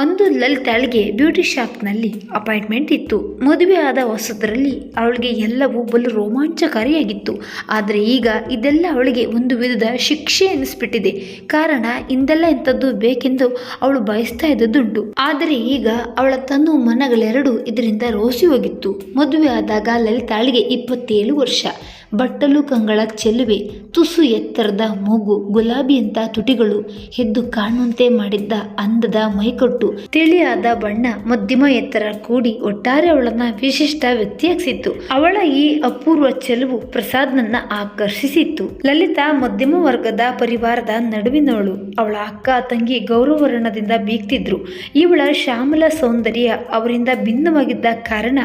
ಒಂದು ಲಲಿತಾಳಿಗೆ beauty ಶಾಪ್ನಲ್ಲಿ appointment ಇತ್ತು. ಮದುವೆ ಆದ ಹೊಸದರಲ್ಲಿ ಅವಳಿಗೆ ಎಲ್ಲವೂ ಬಲು ರೋಮಾಂಚಕಾರಿಯಾಗಿತ್ತು. ಆದರೆ ಈಗ ಇದೆಲ್ಲ ಅವಳಿಗೆ ಒಂದು ವಿಧದ ಶಿಕ್ಷೆ ಎನಿಸ್ಬಿಟ್ಟಿದೆ. ಕಾರಣ ಇಂದೆಲ್ಲ ಇಂಥದ್ದು ಬೇಕೆಂದು ಅವಳು ಬಯಸ್ತಾ ಇದ್ದದ್ದುಂಟು. ಆದರೆ ಈಗ ಅವಳ ತನ್ನ ಮನಗಳೆರಡು ಇದರಿಂದ ರೋಸಿ ಹೋಗಿತ್ತು. ಮದುವೆ ಆದಾಗ ಲಲಿತಾಳಿಗೆ ಇಪ್ಪತ್ತೇಳು ವರ್ಷ. ಬಟ್ಟಲು ಕಂಗಳ ಚೆಲುವೆ, ತುಸು ಎತ್ತರದ ಮೂಗು, ಗುಲಾಬಿಯಂತ ತುಟಿಗಳು ಎದ್ದು ಕಾಣುವಂತೆ ಮಾಡಿದ್ದ ಅಂದದ ಮೈಕಟ್ಟು. ತಿಳಿಯಾದ ಬಣ್ಣ ಮಧ್ಯಮ ಎತ್ತರ ಕೂಡಿ ಒಟ್ಟಾರೆ ಅವಳನ್ನ ವಿಶಿಷ್ಟ ವ್ಯಕ್ತಿಯಾಗಿಸಿತ್ತು. ಅವಳ ಈ ಅಪೂರ್ವ ಚೆಲುವು ಪ್ರಸಾದ್ನನ್ನ ಆಕರ್ಷಿಸಿತ್ತು. ಲಲಿತಾ ಮಧ್ಯಮ ವರ್ಗದ ಪರಿವಾರದ ನಡುವಿನವಳು. ಅವಳ ಅಕ್ಕ ತಂಗಿ ಗೌರವರ್ಣದಿಂದ ಬೀಗ್ತಿದ್ರು. ಇವಳ ಶ್ಯಾಮಲ ಸೌಂದರ್ಯ ಅವರಿಂದ ಭಿನ್ನವಾಗಿದ್ದ ಕಾರಣ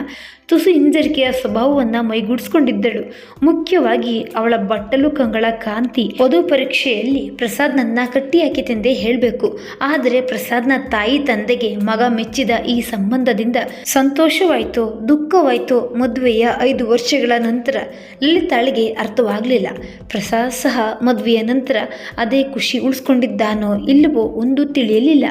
ತುಸು ಹಿಂಜರಿಕೆಯ ಸ್ವಭಾವವನ್ನ ಮೈಗೂಡಿಸ್ಕೊಂಡಿದ್ದಳು. ಮುಖ್ಯವಾಗಿ ಅವಳ ಬಟ್ಟಲು ಕಂಗಳ ಕಾಂತಿ. ವಧು ಪರೀಕ್ಷೆಯಲ್ಲಿ ಪ್ರಸಾದ್ನನ್ನ ಕಟ್ಟಿ ಹಾಕಿತೆಂದೇ ಹೇಳಬೇಕು. ಆದರೆ ಪ್ರಸಾದ್ನ ತಾಯಿ ತಂದೆಗೆ ಮಗ ಮೆಚ್ಚಿದ ಈ ಸಂಬಂಧದಿಂದ ಸಂತೋಷವಾಯಿತೋ, ದುಃಖವಾಯಿತೋ ಮದುವೆಯ ಐದು ವರ್ಷಗಳ ನಂತರ ಲಲಿತಾಳಿಗೆ ಅರ್ಥವಾಗಲಿಲ್ಲ. ಪ್ರಸಾದ್ ಸಹ ಮದುವೆಯ ನಂತರ ಅದೇ ಖುಷಿ ಉಳಿಸ್ಕೊಂಡಿದ್ದಾನೋ ಇಲ್ಲವೋ ಒಂದು ತಿಳಿಯಲಿಲ್ಲ.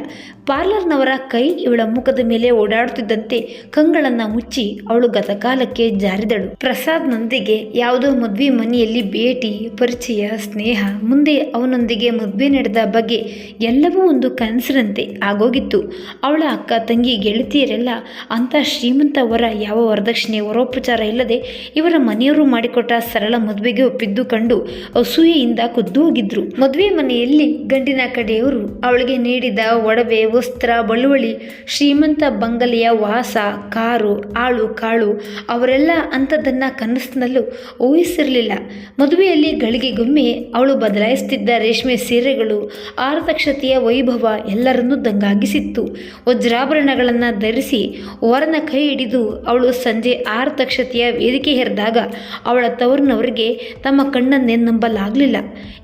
ಪಾರ್ಲರ್ನವರ ಕೈ ಇವಳ ಮುಖದ ಮೇಲೆ ಓಡಾಡುತ್ತಿದ್ದಂತೆ ಕಂಗಳನ್ನ ಮುಚ್ಚಿ ಅವಳು ಗತಕಾಲಕ್ಕೆ ಜಾರಿದಳು. ಪ್ರಸಾದ್ನೊಂದಿಗೆ ಯಾವುದೋ ಮದ್ವೆ ಮನೆಯಲ್ಲಿ ಭೇಟಿ, ಪರಿಚಯ, ಸ್ನೇಹ, ಮುಂದೆ ಅವನೊಂದಿಗೆ ಮದುವೆ ನಡೆದ ಬಗ್ಗೆ ಎಲ್ಲವೂ ಒಂದು ಕನಸಿನಂತೆ ಆಗೋಗಿತ್ತು. ಅವಳ ಅಕ್ಕ, ತಂಗಿ, ಗೆಳತಿಯರೆಲ್ಲ ಅಂಥ ಶ್ರೀಮಂತ ವರ, ಯಾವ ವರದಕ್ಷಿಣೆ, ವರೋಪಚಾರ ಇಲ್ಲದೆ ಇವರ ಮನೆಯವರು ಮಾಡಿಕೊಟ್ಟ ಸರಳ ಮದುವೆಗೆ ಒಪ್ಪಿದ್ದು ಕಂಡು ಅಸೂಯೆಯಿಂದ ಕುದ್ದು ಹೋಗಿದ್ರು. ಮದುವೆ ಮನೆಯಲ್ಲಿ ಗಂಡಿನ ಕಡೆಯವರು ಅವಳಿಗೆ ನೀಡಿದ ಒಡವೆ, ವಸ್ತ್ರ, ಬಳುವಳಿ, ಶ್ರೀಮಂತ ಬಂಗಲೆಯ ವಾಸ, ಕಾರು, ಆಳು, ಕಾಳು ಅವರೆಲ್ಲ ಅಂಥದ್ದನ್ನು ಕನಸಿನಲ್ಲೂ ಊಹಿಸಿರಲಿಲ್ಲ. ಮದುವೆಯಲ್ಲಿ ಗಳಿಗೆಗೊಮ್ಮೆ ಅವಳು ಬದಲಾಯಿಸುತ್ತಿದ್ದ ರೇಷ್ಮೆ ಸೀರೆಗಳು, ಆರತಕ್ಷತೆಯ ವೈಭವ ಎಲ್ಲರನ್ನೂ ದಂಗಾಗಿಸಿತ್ತು. ವಜ್ರಾಭರಣಗಳನ್ನು ಧರಿಸಿ ವರನ ಕೈ ಹಿಡಿದು ಅವಳು ಸಂಜೆ ಆರತಕ್ಷತೆಯ ವೇದಿಕೆ ಹೆರೆದಾಗ ಅವಳ ತವರಿನವರಿಗೆ ತಮ್ಮ ಕಣ್ಣನ್ನೇ ನಂಬಲಾಗಲಿಲ್ಲ.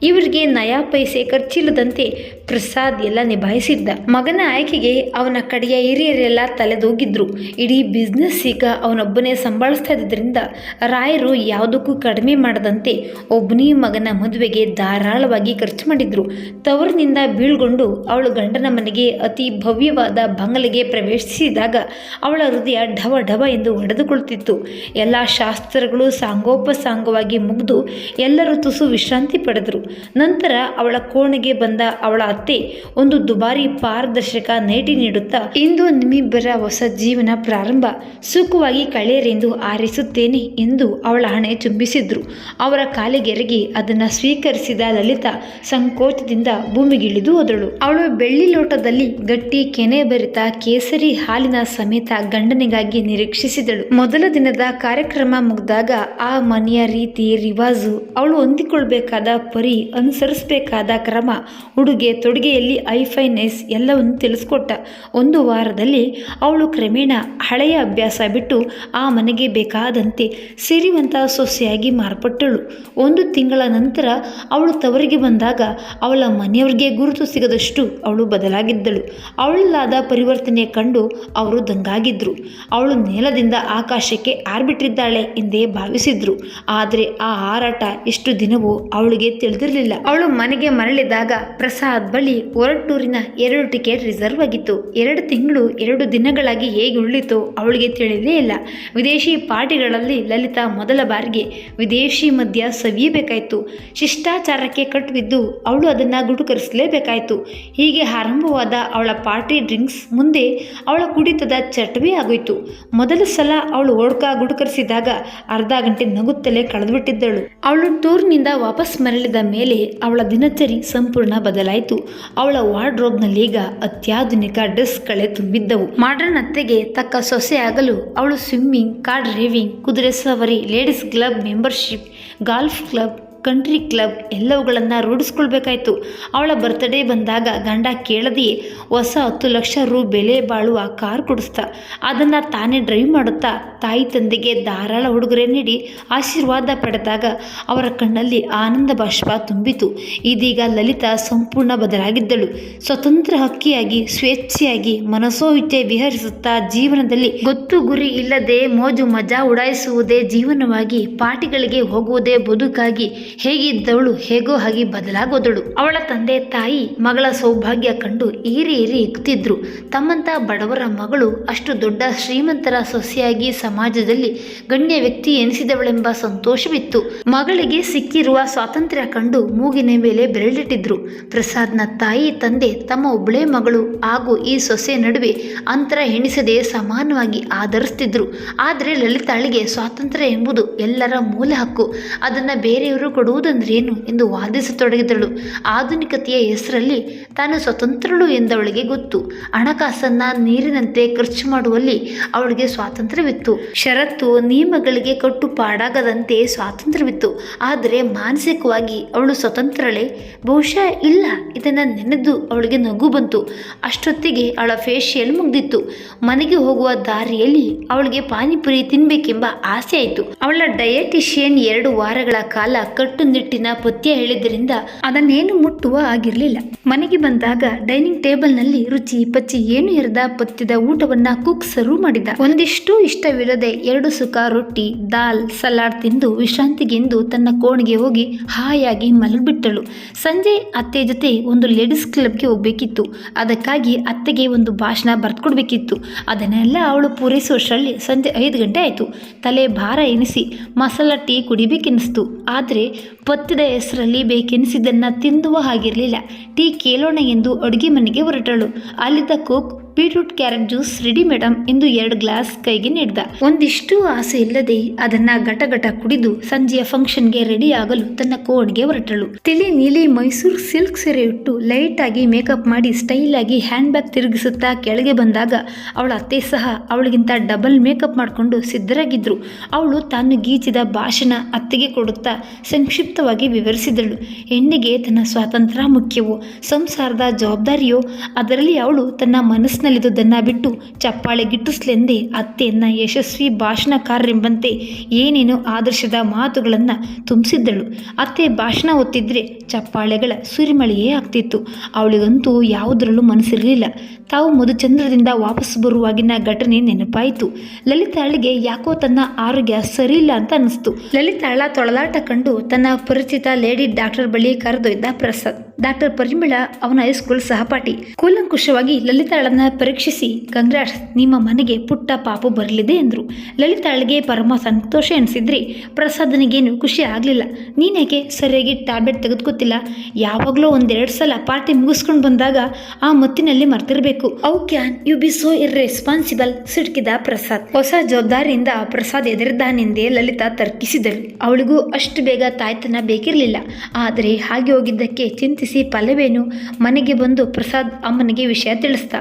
ಇವರಿಗೆ ನಯಾ ಪೈಸೆ ಖರ್ಚಿಲ್ಲದಂತೆ ಪ್ರಸಾದ್ ಎಲ್ಲ ನಿಭಾಯಿಸಿದ್ದ. ಮಗನ ಆಯ್ಕೆಗೆ ಅವನ ಕಡೆಯ ಹಿರಿಯರೆಲ್ಲ ತಲೆದೋಗಿದ್ರು. ಇಡೀ ಬಿಸ್ನೆಸ್ ಈಗ ಅವನೊಬ್ಬನೇ ಸಂಭಾಳಿಸ್ತಾ ಇದ್ದರಿಂದ ರಾಯರು ಯಾವುದಕ್ಕೂ ಕಡಿಮೆ ಮಾಡದಂತೆ ಒಬ್ಬನೇ ಮಗನ ಮದುವೆಗೆ ಧಾರಾಳವಾಗಿ ಖರ್ಚು ಮಾಡಿದ್ರು. ತವರಿನಿಂದ ಬೀಳ್ಗೊಂಡು ಅವಳು ಗಂಡನ ಮನೆಗೆ ಅತಿ ಭವ್ಯವಾದ ಬಂಗಲೆಗೆ ಪ್ರವೇಶಿಸಿದಾಗ ಅವಳ ಹೃದಯ ಢವ ಢವ ಎಂದು ಹೊಡೆದುಕೊಳ್ತಿತ್ತು ಎಲ್ಲ ಶಾಸ್ತ್ರಗಳು ಸಾಂಗೋಪಸಾಂಗವಾಗಿ ಮುಗಿದು ಎಲ್ಲರೂ ತುಸು ವಿಶ್ರಾಂತಿ ಪಡೆದರು. ನಂತರ ಅವಳ ಕೋಣೆಗೆ ಬಂದ ಅವಳ ಅತ್ತೆ ಒಂದು ದುಬಾರಿ ಪಾರದರ್ಶಕ ನೈಟಿ ನೀಡುತ್ತಾ, ಇಂದು ನಿಮ್ಮಿಬ್ಬರ ಹೊಸ ಜೀವನ ಪ್ರಾರಂಭ. ಸುಖವಾಗಿ ಕಳೆಯರೆಂದು ಆರಿಸುತ್ತೇನೆ ಎಂದು ಅವಳ ಹಣೆ ಚುಂಬಿಸಿದ್ರು. ಅವರ ಕಾಲಿಗೆರಗಿ ಅದನ್ನು ಸ್ವೀಕರಿಸಿದ ಲಲಿತಾ ಸಂಕೋಚದಿಂದ ಭೂಮಿಗಿಳಿದು ಹೋದಳು. ಅವಳು ಬೆಳ್ಳಿ ಲೋಟದಲ್ಲಿ ಗಟ್ಟಿ ಕೆನೆ ಬರಿತ ಕೇಸರಿ ಹಾಲಿನ ಸಮೇತ ಗಂಡನಿಗಾಗಿ ನಿರೀಕ್ಷಿಸಿದಳು. ಮೊದಲ ದಿನದ ಕಾರ್ಯಕ್ರಮ ಮುಗಿದಾಗ ಆ ಮನೆಯ ರೀತಿ ರಿವಾಜು, ಅವಳು ಹೊಂದಿಕೊಳ್ಬೇಕಾದ ಪರಿ, ಅನುಸರಿಸಬೇಕಾದ ಕ್ರಮ, ಉಡುಗೆ, ತೊಡುಗೆಯಲ್ಲಿ ಐಫೈನೆಸ್ ಎಲ್ಲವನ್ನು ತಿಳಿಸ್ಕೊಟ್ಟ. ಒಂದು ವಾರದಲ್ಲಿ ಅವಳು ಕ್ರಮೇಣ ಹಳೆಯ ಅಭ್ಯಾಸ ಬಿಟ್ಟು ಆ ಮನೆಗೆ ಬೇಕಾದಂತೆ ಸಿರಿವಂತ ಸೊಸೆಯಾಗಿ ಮಾರ್ಪಟ್ಟಳು. ಒಂದು ತಿಂಗಳ ನಂತರ ಅವಳು ತವರಿಗೆ ಬಂದಾಗ ಅವಳ ಮನೆಯವ್ರಿಗೆ ಗುರುತು ಸಿಗದಷ್ಟು ಅವಳು ಬದಲಾಗಿದ್ದಳು. ಅವಳಲ್ಲಾದ ಪರಿವರ್ತನೆ ಕಂಡು ಅವರು ದಂಗಾಗಿದ್ರು. ಅವಳು ನೆಲದಿಂದ ಆಕಾಶಕ್ಕೆ ಆರ್ಬಿಟ್ಟಿದ್ದಾಳೆ ಎಂದೇ ಭಾವಿಸಿದ್ರು. ಆದರೆ ಆ ಹಾರಾಟ ಎಷ್ಟು ದಿನವೂ ಅವಳಿಗೆ ತಿಳಿದಿರಲಿಲ್ಲ. ಅವಳು ಮನೆಗೆ ಮರಳಿದಾಗ ಪ್ರಸಾದ್ ಬಳಿ ಹೊರಟೂರಿನ ಎರಡು ಟಿಕೆಟ್ ರಿಸರ್ವ್ ಆಗಿತ್ತು. ಎರಡು ತಿಂಗಳು ಎರಡು ದಿನಗಳಾಗಿ ಹೇಗೆ ಉಳಿತು ಅವಳಿಗೆ ತಿಳಿದೇ ಇಲ್ಲ. ವಿದೇಶಿ ಪಾರ್ಟಿಗಳಲ್ಲಿ ಲಲಿತಾ ಮೊದಲ ಬಾರಿಗೆ ವಿದೇಶಿ ಮದ್ಯ ಸವಿಯಬೇಕಾಯಿತು. ಶಿಷ್ಟಾಚಾರಕ್ಕೆ ಕಟ್ಟುಬಿದ್ದು ಅವಳು ಅದನ್ನು ಗುಟುಕರಿಸಲೇಬೇಕಾಯಿತು ಹೀಗೆ ಆರಂಭವಾದ ಅವಳ ಪಾರ್ಟಿ ಡ್ರಿಂಕ್ಸ್ ಮುಂದೆ ಅವಳ ಕುಡಿತದ ಚಟವೇ ಆಗೋಯಿತು. ಮೊದಲ ಸಲ ಅವಳು ಓಡ್ಕ ಗುಡುಕರಿಸಿದಾಗ ಅರ್ಧ ಗಂಟೆ ನಗುತ್ತಲೇ ಕಳೆದುಬಿಟ್ಟಿದ್ದಳು. ಅವಳು ಟೂರ್ನಿಂದ ವಾಪಸ್ ಮರಳಿದ ಮೇಲೆ ಅವಳ ದಿನಚರಿ ಸಂಪೂರ್ಣ ಬದಲಾಯಿತು. ಅವಳ ವಾರ್ಡ್ರೋಬ್ನಲ್ಲೀಗ ಅತ್ಯಾಧುನಿಕ ಡ್ರೆಸ್ಗಳೇ ತುಂಬಿದ್ದವು. ಮಾಡ್ರನ್ ಅತ್ತೆಗೆ ತಕ್ಕ ಸೊಸೆಯಾಗಲು ಅವಳು ಸ್ವಿಮ್ಮಿಂಗ್ ಕಾರ್ ಡ್ರೈವಿಂಗ್ ಕುದುರೆ ಸವಾರಿ ladies club membership golf club country club ಎಲ್ಲವುಗಳನ್ನು ರೂಢಿಸ್ಕೊಳ್ಬೇಕಾಯ್ತು. ಅವಳ ಬರ್ತ್ಡೇ ಬಂದಾಗ ಗಂಡ ಕೇಳದೆಯೇ, ಹೊಸ ಹತ್ತು ಲಕ್ಷ ರು ಬೆಲೆ ಬಾಳುವ ಕಾರ್ ಕೊಡಿಸ್ತಾ, ಅದನ್ನು ತಾನೇ ಡ್ರೈವ್ ಮಾಡುತ್ತಾ, ತಾಯಿ ತಂದೆಗೆ ಧಾರಾಳ ಉಡುಗೊರೆ ನೀಡಿ ಆಶೀರ್ವಾದ ಪಡೆದಾಗ ಅವರ ಕಣ್ಣಲ್ಲಿ ಆನಂದ ಬಾಷ್ಪ ತುಂಬಿತು. ಇದೀಗ ಲಲಿತಾ ಸಂಪೂರ್ಣ ಬದಲಾಗಿದ್ದಳು. ಸ್ವತಂತ್ರ ಹಕ್ಕಿಯಾಗಿ, ಸ್ವೇಚ್ಛೆಯಾಗಿ ಮನಸೋಹಿತೆ ವಿಹರಿಸುತ್ತಾ ಜೀವನದಲ್ಲಿ ಗೊತ್ತು ಗುರಿ ಇಲ್ಲದೆ ಮೋಜು ಮಜಾ ಉಡಾಯಿಸುವುದೇ ಜೀವನವಾಗಿ ಪಾರ್ಟಿಗಳಿಗೆ ಹೋಗುವುದೇ ಬದುಕಾಗಿ ಹೇಗಿದ್ದವಳು ಹೇಗೋ ಹಾಗೆ ಬದಲಾಗೋದಳು. ಅವಳ ತಂದೆ ತಾಯಿ ಮಗಳ ಸೌಭಾಗ್ಯ ಕಂಡು ಈರಿ ಏರಿ ಇಕ್ತಿದ್ರು. ತಮ್ಮಂತ ಬಡವರ ಮಗಳು ಅಷ್ಟು ದೊಡ್ಡ ಶ್ರೀಮಂತರ ಸೊಸೆಯಾಗಿ ಸಮಾಜದಲ್ಲಿ ಗಣ್ಯ ವ್ಯಕ್ತಿ ಎನಿಸಿದವಳೆಂಬ ಸಂತೋಷವಿತ್ತು. ಮಗಳಿಗೆ ಸಿಕ್ಕಿರುವ ಸ್ವಾತಂತ್ರ್ಯ ಕಂಡು ಮೂಗಿನ ಮೇಲೆ ಬೆರಳಿಟ್ಟಿದ್ರು. ಪ್ರಸಾದ್ನ ತಾಯಿ ತಂದೆ ತಮ್ಮ ಒಬ್ಬಳೇ ಮಗಳು ಹಾಗೂ ಈ ಸೊಸೆ ನಡುವೆ ಅಂತರ ಎಣಿಸದೆ ಸಮಾನವಾಗಿ ಆಧರಿಸ್ತಿದ್ರು. ಆದರೆ ಲಲಿತಾಳಿಗೆ ಸ್ವಾತಂತ್ರ್ಯ ಎಂಬುದು ಎಲ್ಲರ ಮೂಲ ಹಕ್ಕು. ಅದನ್ನು ಬೇರೆಯವರು ಕೊಡುವುದಂದ್ರೇನು ಎಂದು ವಾದಿಸತೊಡಗಿದಳು. ಆಧುನಿಕತೆಯ ಹೆಸರಲ್ಲಿ ತಾನು ಸ್ವತಂತ್ರಳು ಎಂದವಳಿಗೆ ಗೊತ್ತು. ಹಣಕಾಸನ್ನ ನೀರಿನಂತೆ ಖರ್ಚು ಮಾಡುವಲ್ಲಿ ಅವಳಿಗೆ ಸ್ವಾತಂತ್ರ್ಯವಿತ್ತು. ಷರತ್ತು ನಿಯಮಗಳಿಗೆ ಕಟ್ಟುಪಾಡಾಗದಂತೆ ಸ್ವಾತಂತ್ರ್ಯವಿತ್ತು. ಆದರೆ ಮಾನಸಿಕವಾಗಿ ಅವಳು ಸ್ವತಂತ್ರಳೆ. ಬಹುಶಃ ಇಲ್ಲ, ಇದನ್ನು ನೆನೆದು ಅವಳಿಗೆ ನಗು ಬಂತು. ಅಷ್ಟೊತ್ತಿಗೆ ಅವಳ ಫೇಶಿಯಲ್ ಮುಗ್ದಿತ್ತು? ಮನೆಗೆ ಹೋಗುವ ದಾರಿಯಲ್ಲಿ ಅವಳಿಗೆ ಪಾನಿಪುರಿ ತಿನ್ಬೇಕೆಂಬ ಆಸೆ ಆಯಿತು. ಅವಳ ಡಯಟಿಷಿಯನ್ ಎರಡು ವಾರಗಳ ಕಾಲ ಕಟ್ಟುನಿಟ್ಟಿನ ಪಥ್ಯ ಹೇಳಿದ್ದರಿಂದ ಅದನ್ನೇನು ಮುಟ್ಟುವ ಆಗಿರಲಿಲ್ಲ. ಮನೆಗೆ ಬಂದಾಗ ಡೈನಿಂಗ್ ಟೇಬಲ್ನಲ್ಲಿ ರುಚಿ ಪಚ್ಚಿ ಏನು ಇರದ ಪಥ್ಯದ ಊಟವನ್ನ ಕುಕ್ ಸರ್ವ್ ಮಾಡಿದ. ಒಂದಿಷ್ಟು ಇಷ್ಟವಿರದೆ ಎರಡು ಸುಖ ರೊಟ್ಟಿ, ದಾಲ್, ಸಲಾಡ್ ತಿಂದು ವಿಶ್ರಾಂತಿಗೆಂದು ತನ್ನ ಕೋಣೆಗೆ ಹೋಗಿ ಹಾಯಾಗಿ ಮಲಗಿಬಿಟ್ಟಳು. ಸಂಜೆ ಅತ್ತೆ ಜೊತೆ ಒಂದು ಲೇಡೀಸ್ ಕ್ಲಬ್ಗೆ ಹೋಗ್ಬೇಕಿತ್ತು. ಅದಕ್ಕಾಗಿ ಅತ್ತೆಗೆ ಒಂದು ಭಾಷಣ ಬರೆದುಕೊಡ್ಬೇಕಿತ್ತು. ಅದನ್ನೆಲ್ಲ ಅವಳು ಪೂರೈಸುವಷ್ಟರಲ್ಲಿ ಸಂಜೆ ಐದು ಗಂಟೆ ಆಯಿತು. ತಲೆ ಭಾರ ಎನಿಸಿ ಮಸಾಲ ಟೀ ಕುಡಿಬೇಕೆನಿಸ್ತು. ಆದರೆ ಪಥ್ಯದ ಹೆಸರಲ್ಲಿ ಬೇಕೆನಿಸಿದ್ದನ್ನು ತಿಂದುವ ಹಾಗಿರಲಿಲ್ಲ. ಟೀ ಕೇಳೋಣ ಎಂದು ಅಡುಗೆ ಮನೆಗೆ ಹೊರಟಳು. ಅಲ್ಲಿದ್ದ Coke beetroot carrot juice ready madam ಎಂದು ಎರಡು ಗ್ಲಾಸ್ ಕೈಗೆ ನೀಡಿದ. ಒಂದಿಷ್ಟು ಆಸೆ ಇಲ್ಲದೆ ಅದನ್ನ ಗಟಗಟ ಕುಡಿದು ಸಂಜೆಯ ಫಂಕ್ಷನ್ಗೆ ರೆಡಿ ಆಗಲು ತನ್ನ ಕೋಣೆಗೆ ಹೊರಟಳು. ತಿಳಿ ನೀಲಿ ಮೈಸೂರು ಸಿಲ್ಕ್ ಸೀರೆ ಇಟ್ಟು ಲೈಟ್ ಆಗಿ ಮೇಕಪ್ ಮಾಡಿ ಸ್ಟೈಲ್ ಆಗಿ ಹ್ಯಾಂಡ್ ಬ್ಯಾಗ್ ತಿರುಗಿಸುತ್ತಾ ಕೆಳಗೆ ಬಂದಾಗ ಅವಳ ಅತ್ತೆ ಸಹ ಅವಳಿಗಿಂತ ಡಬಲ್ ಮೇಕಪ್ ಮಾಡಿಕೊಂಡು ಸಿದ್ಧರಾಗಿದ್ರು. ಅವಳು ತಾನು ಗೀಚಿದ ಭಾಷಣ ಅತ್ತೆಗೆ ಕೊಡುತ್ತಾ ಸಂಕ್ಷಿಪ್ತವಾಗಿ ವಿವರಿಸಿದಳು. ಹೆಣ್ಣಿಗೆ ತನ್ನ ಸ್ವಾತಂತ್ರ್ಯ ಮುಖ್ಯವೋ, ಸಂಸಾರದ ಜವಾಬ್ದಾರಿಯೋ, ಅದರಲ್ಲಿ ಅವಳು ತನ್ನ ಮನಸ್ಸಿನಲ್ಲಿದ್ದುದನ್ನು ಬಿಟ್ಟು ಚಪ್ಪಾಳೆ ಗಿಟ್ಟಿಸ್ಲೆಂದೇ ಅತ್ತೆಯನ್ನ ಯಶಸ್ವಿ ಭಾಷಣಕಾರರೆಂಬಂತೆ ಏನೇನು ಆದರ್ಶದ ಮಾತುಗಳನ್ನು ತುಂಬಿಸಿದ್ದಳು. ಅತ್ತೆ ಭಾಷಣ ಒತ್ತಿದ್ರೆ ಚಪ್ಪಾಳೆಗಳ ಸುರಿಮಳೆಯೇ ಆಗ್ತಿತ್ತು. ಅವಳಿಗಂತೂ ಯಾವುದರಲ್ಲೂ ಮನಸ್ಸಿರಲಿಲ್ಲ. ತಾವು ಮಧುಚಂದ್ರದಿಂದ ವಾಪಸ್ ಬರುವಾಗಿನ ಘಟನೆ ನೆನಪಾಯಿತು. ಲಲಿತಾಳಿಗೆ ಯಾಕೋ ತನ್ನ ಆರೋಗ್ಯ ಸರಿಯಿಲ್ಲ ಅಂತ ಅನಿಸ್ತು ಲಲಿತಾಳ ತೊಳಲಾಟ ಕಂಡು ತನ್ನ ಪರಿಚಿತ ಲೇಡಿ ಡಾಕ್ಟರ್ ಬಳಿ ಕರೆದೊಯ್ದ ಪ್ರಸಾದ್ ಡಾಕ್ಟರ್ ಪರಿಮಳ ಅವನ ಹೈಸ್ಕೂಲ್ ಸಹಪಾಠಿ. ಕೂಲಂಕುಷವಾಗಿ ಲಲಿತಾಳನ್ನ ಪರೀಕ್ಷಿಸಿ ಕಂಗ್ರಾಟ್ಸ್ ನಿಮ್ಮ ಮನೆಗೆ ಪುಟ್ಟ ಪಾಪು ಬರಲಿದೆ ಎಂದರು. ಲಲಿತಾಳಿಗೆ ಪರಮ ಸಂತೋಷ ಎನಿಸಿದ್ರಿ, ಪ್ರಸಾದನಿಗೇನು ಖುಷಿ ಆಗಲಿಲ್ಲ. ನೀನೇಕೆ ಸರಿಯಾಗಿ ಟ್ಯಾಬ್ಲೆಟ್ ತೆಗೆದುಕೊತಿಲ್ಲ? ಯಾವಾಗಲೂ ಒಂದೆರಡು ಸಲ ಪಾರ್ಟಿ ಮುಗಿಸ್ಕೊಂಡು ಬಂದಾಗ ಆ ಮತ್ತಿನಲ್ಲಿ ಮರ್ತಿರಬೇಕು. ಅವು can you be so irresponsible? ಸಿಡ್ಕಿದ Prasad. ಹೊಸ ಜವಾಬ್ದಾರಿಯಿಂದ ಪ್ರಸಾದ್ ಎದುರಿದ್ದಾನೆಂದೇ ಲಲಿತಾ ತರ್ಕಿಸಿದಳು. ಅವಳಿಗೂ ಅಷ್ಟು ಬೇಗ ತಾಯ್ತನ ಬೇಕಿರಲಿಲ್ಲ. ಆದರೆ ಹಾಗೆ ಹೋಗಿದ್ದಕ್ಕೆ ಚಿಂತಿಸಿ ಫಲವೇನು? ಮನೆಗೆ ಬಂದು ಪ್ರಸಾದ್ ಅಮ್ಮನಿಗೆ ವಿಷಯ ತಿಳಿಸ್ದ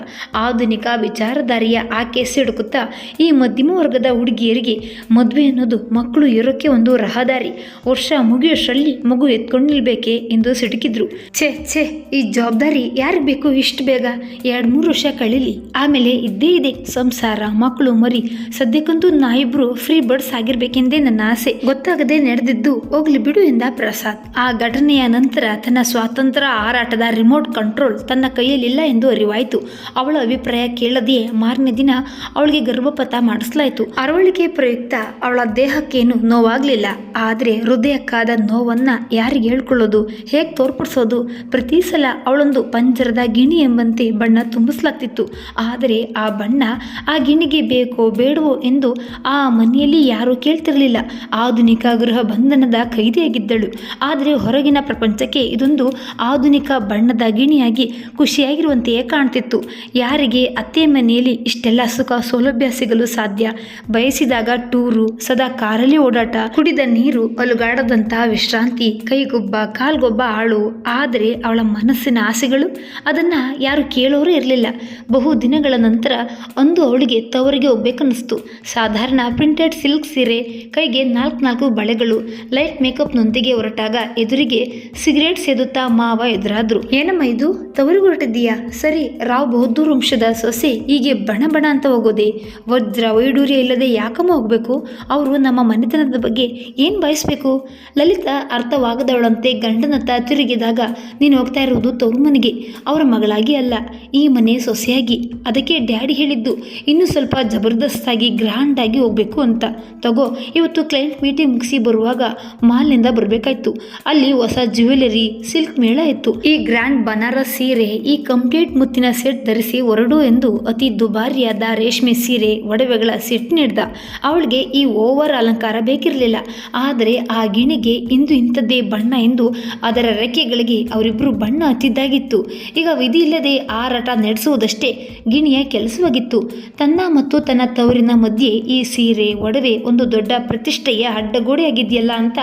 ಆಧುನಿಕ ವಿಚಾರಧಾರಿಯ ಆಕೆ ಸಿಡುಕುತ್ತಾ ಈ ಮಧ್ಯಮ ವರ್ಗದ ಹುಡುಗಿಯರಿಗೆ ಮದುವೆ ಅನ್ನೋದು ಮಕ್ಕಳು ಇರೋಕ್ಕೆ ಒಂದು ರಹದಾರಿ. ವರ್ಷ ಮುಗಿಯೋಷ್ಟರಲ್ಲಿ ಮಗು ಎತ್ಕೊಂಡು ನಿಲ್ಬೇಕೆ ಎಂದು ಸಿಡುಕಿದ್ರು ಛೇ ಛೇ, ಈ ಜವಾಬ್ದಾರಿ ಯಾರಿಗೆ ಬೇಕು ಇಷ್ಟು ಬೇಗ? ಎರಡು, ಮೂರು ವರ್ಷ ಕಳೀಲಿ. ಆಮೇಲೆ ಇದ್ದೇ ಇದೆ. ಸಂಸಾರ, ಮಕ್ಕಳು ಮರಿ. ಸದ್ಯಕ್ಕಂತೂ ನಾಯಿಬ್ರು ಫ್ರೀ ಬರ್ಡ್ಸ್ ಆಗಿರ್ಬೇಕೆಂದೇ ನನ್ನ ಆಸೆ. ಗೊತ್ತಾಗದೆ ನಡೆದಿದ್ದು ಹೋಗ್ಲಿ ಬಿಡು ಎಂದ ಪ್ರಸಾದ್. ಆ ಘಟನೆಯ ನಂತರ ತನ್ನ ಸ್ವಾತಂತ್ರ್ಯ ಹಾರಾಟದ ರಿಮೋಟ್ ಕಂಟ್ರೋಲ್ ತನ್ನ ಕೈಯಲ್ಲಿಲ್ಲ ಎಂದು ಅರಿವಾಯಿತು. ಅವಳ ಅಭಿಪ್ರಾಯ ಕೇಳದೆಯೇ ಮಾರನೇ ದಿನ ಅವಳಿಗೆ ಗರ್ಭಪಾತ ಮಾಡಿಸಲಾಯಿತು. ಅರವಳಿಕೆ ಪ್ರಯುಕ್ತ ಅವಳ ದೇಹಕ್ಕೇನು ನೋವಾಗಲಿಲ್ಲ. ಆದರೆ ಹೃದಯಕ್ಕಾದ ನೋವನ್ನು ಯಾರಿಗೆ ಹೇಳ್ಕೊಳ್ಳೋದು? ಹೇಗೆ ತೋರ್ಪಡಿಸೋದು? ಪ್ರತಿ ಸಲ ಅವಳೊಂದು ಪಂಜರದ ಗಿಣಿ ಎಂಬಂತೆ ಬಣ್ಣ ತುಂಬಿಸಲಾಗ್ತಿತ್ತು. ಆದರೆ ಆ ಬಣ್ಣ ಆ ಗಿಣಿಗೆ ಬೇಕೋ ಬೇಡವೋ ಎಂದು ಆ ಮನೆಯಲ್ಲಿ ಯಾರೂ ಕೇಳ್ತಿರಲಿಲ್ಲ. ಆಧುನಿಕ ಗೃಹ ಬಂಧನದ ಕೈದಿಯಾಗಿದ್ದಳು ಆದರೆ ಹೊರಗಿನ ಪ್ರಪಂಚಕ್ಕೆ ಇದೊಂದು ಆಧುನಿಕ ಬಣ್ಣದ ಗಿಣಿಯಾಗಿ ಖುಷಿಯಾಗಿರುವಂತೆಯೇ ಕಾಣ್ತಿತ್ತು. ಯಾರಿಗೆ ಅತ್ತೆ ಮನೆಯಲ್ಲಿ ಇಷ್ಟೆಲ್ಲ ಸುಖ ಸೌಲಭ್ಯ ಸಿಗಲು ಸಾಧ್ಯ? ಬಯಸಿದಾಗ ಟೂರು, ಸದಾ ಕಾರಲ್ಲಿ ಓಡಾಟ, ಕುಡಿದ ನೀರು, ಅಲುಗಾಡದಂತಹ ವಿಶ್ರಾಂತಿ, ಕೈಗೊಬ್ಬ, ಕಾಲ್ಗೊಬ್ಬ ಆಳು, ಆದರೆ ಅವಳ ಮನಸ್ಸಿನ ಆಸೆಗಳು? ಅದನ್ನು ಯಾರು ಕೇಳೋರು ಇರಲಿಲ್ಲ. ಬಹು ದಿನಗಳ ನಂತರ ಅಂದು ಅವಳಿಗೆ ತವರಿಗೆ ಹೋಗ್ಬೇಕನ್ನಿಸ್ತು ಸಾಧಾರಣ ಪ್ರಿಂಟೆಡ್ ಸಿಲ್ಕ್ ಸೀರೆ, ಕೈಗೆ ನಾಲ್ಕು ನಾಲ್ಕು ಬಳೆಗಳು, ಲೈಟ್ ಮೇಕಪ್ನೊಂದಿಗೆ ಹೊರಟಾಗ ಎದುರಿಗೆ ಸಿಗರೇಟ್ ಸೇದುತ್ತಾ ಮಾವ ಎದುರಾದ್ರು. ಏನಮ್ಮ ಇದು? ತವರಿಗೆ ಹೊರಟಿದ್ದೀಯಾ? ಸರಿ, ರಾವ್ ಬಹದ್ದೂರ್ ವಂಶದ ಸೊಸೆ ಹೀಗೆ ಬಣ ಬಣ ಅಂತ ಹೋಗೋದೆ? ವಜ್ರ ವೈಡೂರ್ಯ ಇಲ್ಲದೆ ಯಾಕಮ್ಮ ಹೋಗಬೇಕು? ಅವರು ನಮ್ಮ ಮನೆತನದ ಬಗ್ಗೆ ಏನು ಬಯಸಬೇಕು? ಲಲಿತಾ ಅರ್ಥವಾಗದವಳಂತೆ ಗಂಡನತ್ತ ತಿರುಗಿದಾಗ, ನೀನು ಹೋಗ್ತಾ ಇರುವುದು ತವರು ಮನೆಗೆ, ಅವರ ಮಗಳಾಗಿ ಅಲ್ಲ, ಈ ಮನೆ ಸೊಸೆಯಾಗಿ. ಅದಕ್ಕೆ ಡ್ಯಾಡಿ ಹೇಳಿದ್ದು, ಇನ್ನೂ ಸ್ವಲ್ಪ ಜಬರ್ದಸ್ತಾಗಿ ಗ್ರ್ಯಾಂಡಾಗಿ ಹೋಗಬೇಕು ಅಂತ. ತಗೋ, ಇವತ್ತು ಕ್ಲೈಂಟ್ ಮೀಟಿಂಗ್ ಮುಗಿಸಿ ಬರುವಾಗ ಮಾಲ್ನಿಂದ ಬರಬೇಕಾಯ್ತು. ಅಲ್ಲಿ ಹೊಸ ಜ್ಯುವೆಲರಿ ಸಿಲ್ಕ್ ಮೇಳ ಇತ್ತು. ಈ ಗ್ರ್ಯಾಂಡ್ ಬನಾರಸ್ ಸೀರೆ, ಈ ಕಂಪ್ಲೀಟ್ ಮುತ್ತಿನ ಸೆಟ್ ಧರಿಸಿ ಹೊರಡು ಎಂದು ಅತಿ ದುಬಾರಿಯಾದ ರೇಷ್ಮೆ ಸೀರೆ, ಒಡವೆಗಳ ಸೆಟ್ ನೀಡ್ದ. ಅವಳಿಗೆ ಈ ಓವರ್ ಅಲಂಕಾರ ಬೇಕಿರಲಿಲ್ಲ. ಆದರೆ ಆ ಗಿಣಿಗೆ ಇಂದು ಇಂಥದ್ದೇ ಬಣ್ಣ ಎಂದು ಅದರ ರೆಕ್ಕೆಗಳಿಗೆ ಅವರಿಬ್ಬರು ಬಣ್ಣ ಹತ್ತಿದ್ದಾಗಿತ್ತು ಈಗ ವಿಧಿ ಇಲ್ಲದೆ ಆರಾಟ ನಡೆಸುವುದಷ್ಟೇ ಗಿಣಿಯ ಕೆಲಸವಾಗಿತ್ತು. ತನ್ನ ಮತ್ತು ತನ್ನ ತವರಿನ ಮಧ್ಯೆ ಈ ಸೀರೆ, ಒಡವೆ ಒಂದು ದೊಡ್ಡ ಪ್ರತಿಷ್ಠೆಯ ಅಡ್ಡಗೋಡೆಯಾಗಿದೆಯಲ್ಲ ಅಂತ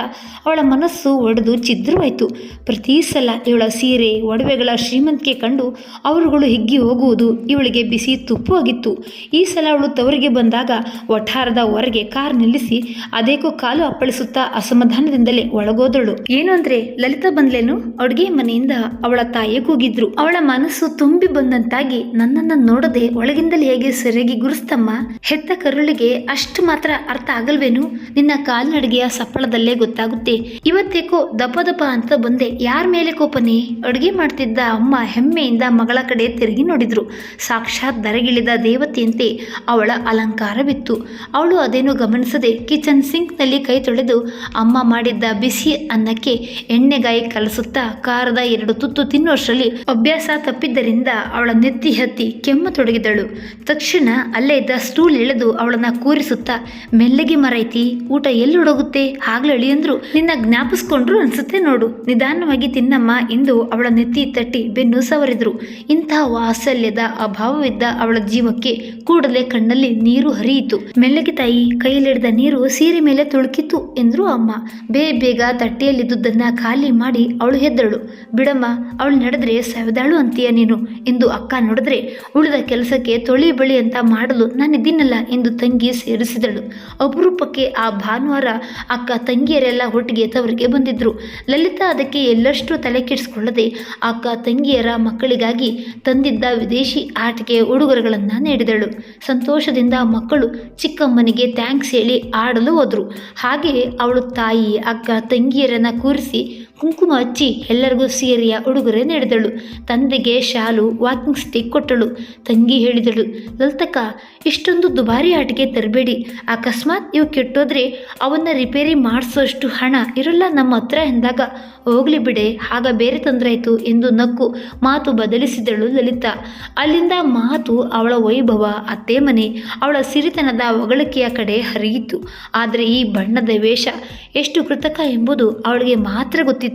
ಅವಳ ಮನಸ್ಸು ಒಡೆದು ಛಿದ್ರವಾಯಿತು. ಪ್ರತಿ ಸಲ ಇವಳ ಸೀರೆ, ಒಡವೆಗಳ ಶ್ರೀಮಂತಿಕೆ ಕಂಡು ಅವರುಗಳು ಹಿಗ್ಗಿ ಹೋಗುವುದು ಇವಳಿಗೆ ಬಿಸಿ ತುಪ್ಪವಾಗಿತ್ತು ಈ ಸಲ ಅವಳು ತವರಿಗೆ ಬಂದಾಗ ವಠಾರದ ಹೊರಗೆ ಕಾರ್ ನಿಲ್ಲಿಸಿ ಅದೇಕೋ ಕಾಲು ಅಪ್ಪಳಿಸುತ್ತಾ ಅಸಮಾಧಾನದಿಂದಲೇ ಒಳಗೋದಳು. ಏನು ಅಂದ್ರೆ, ಲಲಿತಾ ಬಂದ್ಲೇನು? ಅಡುಗೆ ಮನೆಯಿಂದ ಅವಳ ತಾಯಿ ಕೂಗಿದ್ರು. ಅವಳ ಮನಸ್ಸು ತುಂಬಿ ಬಂದಂತಾಗಿ ನನ್ನನ್ನ ನೋಡದೆ ಒಳಗಿಂದಲೇ ಹೇಗೆ ಸರಿಯಾಗಿ ಗುರುಸ್ತಮ್ಮ? ಹೆತ್ತ ಕರುಳಿಗೆ ಅಷ್ಟು ಮಾತ್ರ ಅರ್ಥ ಆಗಲ್ವೇನು? ನಿನ್ನ ಕಾಲ್ನಡಿಗೆಯ ಸಪ್ಪಳದಲ್ಲೇ ಗೊತ್ತಾಗುತ್ತೆ. ಇವತ್ತೇಕೋ ದಪ ದಪ ಅಂತ ಬಂದೆ. ಯಾರ ಮೇಲೆ ಕೋಪನೆ? ಅಡುಗೆ ಮಾಡ್ತಿದ್ದ ಅಮ್ಮ ಹೆಮ್ಮೆಯಿಂದ ಮಗಳ ಕಡೆ ತಿರುಗಿ ನೋಡಿದ್ರು. ಸಾಕ್ಷಾತ್ ದರಗಿಳಿದ ದೇವತೆಯಂತೆ ಅವಳ ಅಲಂಕಾರವಿತ್ತು. ಅವಳು ಅದೇನು ಗಮನಿಸದೆ ಕಿಚನ್ ಸಿಂಕ್ನಲ್ಲಿ ಕೈ ತೊಳೆದು ಅಮ್ಮ ಮಾಡಿದ್ದ ಬಿಸಿ ಅನ್ನಕ್ಕೆ ಎಣ್ಣೆಗಾಯಿ ಕಲಸುತ್ತಾ ಖಾರದ ಎರಡು ತುತ್ತು ತಿನ್ನುವಷ್ಟರಲ್ಲಿ ಅಭ್ಯಾಸ ತಪ್ಪಿದ್ದರಿಂದ ಅವಳ ನೆತ್ತಿ ಹತ್ತಿ ಕೆಮ್ಮ ತೊಡಗಿದಳು. ತಕ್ಷಣ ಅಲ್ಲೇ ಇದ್ದ ಸ್ಟೂಲ್ ಎಳೆದು ಅವಳನ್ನ ಕೂರಿಸುತ್ತಾ, ಮೆಲ್ಲಗೆ ಮರೈತಿ, ಊಟ ಎಲ್ಲೊಡಗುತ್ತೆ ಆಗ್ಲಳಿ ಅಂದ್ರು. ನಿನ್ನ ಜ್ಞಾಪಿಸ್ಕೊಂಡ್ರು ಅನ್ಸುತ್ತೆ ನೋಡು. ನಿಧಾನವಾಗಿ ತಿನ್ನಮ್ಮ ಎಂದು ಅವಳ ನೆತ್ತಿ ತಟ್ಟಿ ಬೆನ್ನು ಸವರಿದ್ರು. ಇಂಥ ವಾತ್ಸಲ್ಯದ ಅಭಾವವಿದ್ದ ಅವಳ ಜೀವಕ್ಕೆ ಕೂಡಲೇ ಕಣ್ಣಲ್ಲಿ ನೀರು ಹರಿಯಿತು. ಮೆಲ್ಲಗೆ ತಾಯಿ, ಕೈಯಲ್ಲಿಡಿದ ನೀರು ಸೀರೆ ಮೇಲೆ ತುಳುಕಿತು ಎಂದ್ರು ಅಮ್ಮ. ಬೇ ಬೇಗ ತಟ್ಟೆಯಲ್ಲಿದ್ದುದನ್ನ ಖಾಲಿ ಮಾಡಿ ಅವಳು ಹೆದ್ದಳು. ಬಿಡಮ್ಮ, ಅವಳು ನಡೆದ್ರೆ ಸವೆದಾಳು ಅಂತೀಯ ನೀನು, ಎಂದು ಅಕ್ಕ ನೋಡಿದ್ರೆ, ಉಳಿದ ಕೆಲಸಕ್ಕೆ ತೊಳಿ ಬಳಿ ಅಂತ ಮಾಡಲು ನಾನಿದ್ದೀನಲ್ಲ ಎಂದು ತಂಗಿ ಸೇರಿಸಿದಳು. ಅಪರೂಪಕ್ಕೆ ಆ ಭಾನುವಾರ ಅಕ್ಕ ತಂಗಿಯರೆಲ್ಲ ಒಟ್ಟಿಗೆ ತವರಿಗೆ ಬಂದಿದ್ರು. ಲಲಿತಾ ಅದಕ್ಕೆ ಎಲ್ಲಷ್ಟು ತಲೆ ಕೆಡಿಸಿಕೊಳ್ಳದೆ ಅಕ್ಕ ತಂಗಿಯರ ಮಕ್ಕಳಿಗಾಗಿ ತಂದಿದ್ದ ವಿದೇಶಿ ಆಟಿಕೆ ಉಡುಗೊರೆಗಳನ್ನು ನೀಡಿದಳು. ಸಂತೋಷದಿಂದ ಮಕ್ಕಳು ಚಿಕ್ಕಮ್ಮನಿಗೆ ಥ್ಯಾಂಕ್ಸ್ ಹೇಳಿ ಆಡಲು ಹೋದರು. ಹಾಗೆಯೇ ಅವಳು ತಾಯಿ, ಅಕ್ಕ, ತಂಗಿಯರನ್ನ ಕೂರಿಸಿ ಕುಂಕುಮ ಹಚ್ಚಿ ಎಲ್ಲರಿಗೂ ಸೀರೆಯ ಉಡುಗೊರೆ ನೀಡಿದಳು. ತಂದೆಗೆ ಶಾಲು ವಾಕಿಂಗ್ ಸ್ಟಿಕ್ ಕೊಟ್ಟಳು. ತಂಗಿ ಹೇಳಿದಳು, ಲಲಿತಕ್ಕ, ಇಷ್ಟೊಂದು ದುಬಾರಿ ಆಟಿಕೆ ತರಬೇಡಿ. ಅಕಸ್ಮಾತ್ ಇವು ಕೆಟ್ಟೋದ್ರೆ ಅವನ್ನ ರಿಪೇರಿ ಮಾಡಿಸೋಷ್ಟು ಹಣ ಇರಲ್ಲ ನಮ್ಮ ಹತ್ರ ಎಂದಾಗ. ಹೋಗ್ಲಿ ಬಿಡೆ, ಆಗ ಬೇರೆ ತೊಂದರೆಯಾಯಿತು ಎಂದು ನಕ್ಕು ಮಾತು ಬದಲಿಸಿದಳು ಲಲಿತಾ. ಅಲ್ಲಿಂದ ಮಾತು ಅವಳ ವೈಭವ, ಅತ್ತೆ ಮನೆ, ಅವಳ ಸಿರಿತನದ ಹೊಗಳಿಕೆಯ ಕಡೆ ಹರಿಯಿತು. ಆದರೆ ಈ ಬಣ್ಣದ ವೇಷ ಎಷ್ಟು ಕೃತಕ ಎಂಬುದು ಅವಳಿಗೆ ಮಾತ್ರ ಗೊತ್ತಿತ್ತು.